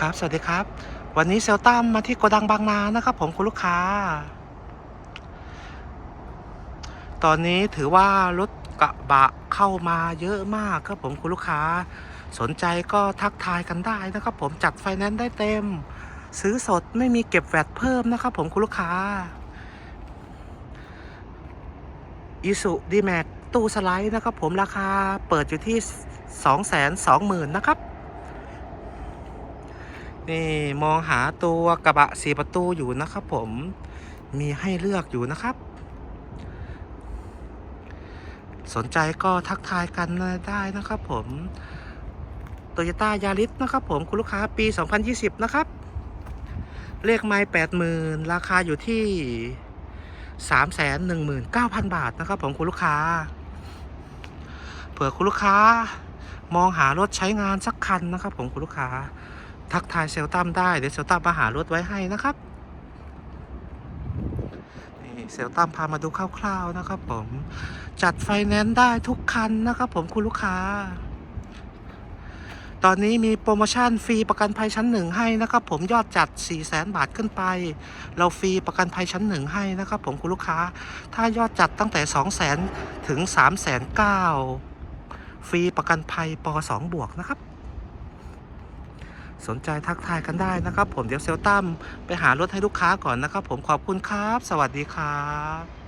ครับ สวัสดีครับ วันนี้เซลตัมมาที่โกดังบางนานะครับ ผมคุณลูกค้า ตอนนี้ถือว่ารถกระบะเข้ามาเยอะมากครับผมคุณลูกค้า สนใจก็ทักทายกันได้นะครับ ผมจัดไฟแนนซ์ได้เต็ม ซื้อสดไม่มีเก็บแวดเพิ่มนะครับ ผมคุณลูกค้าอีสุดีแม็กตู้สไลด์นะครับ ผมราคาเปิดอยู่ที่ 2 2 0 0 0 0นะครับ นี่มองหาตัวกระบะสีประตูอยู่นะครับ ผมมีให้เลือกอยู่นะครับ สนใจก็ทักทายกันได้นะครับ ผมโตโยต้ายาริสนะครับ ผมคุณลูกค้าปี 2020 นะครับ เลขไม้80,000 ราคาอยู่ที่ 319,000 บาทนะครับ ผมคุณลูกค้า เผื่อคุณลูกค้ามองหารถใช้งานสักคันนะครับ ผมคุณลูกค้า ทักทายเซลตัมได้เดี๋ยวเซลตัมมาหารถไว้ให้นะครับนี่เซลตัมพามาดูคร่าวๆนะครับ ผมจัดไฟแนนซ์ได้ทุกคันนะครับ ผมคุณลูกค้า ตอนนี้มีโปรโมชั่นฟรีประกันภัยชั้นหนึ่งให้นะครับ ผมยอดจัด 4 0 0แสนบาทขึ้นไป เราฟรีประกันภัยชั้นหนึ่งให้นะครับ ผมคุณลูกค้า ถ้ายอดจัดตั้งแต่ 2 0 0แสนถึง3 0 0แสนเก้าฟรีประกันภัยป 2 บวกนะครับ สนใจทักทายกันได้นะครับ ผมเดี๋ยวเซลตั้มไปหารถให้ลูกค้าก่อนนะครับ ผมขอบคุณครับ สวัสดีครับ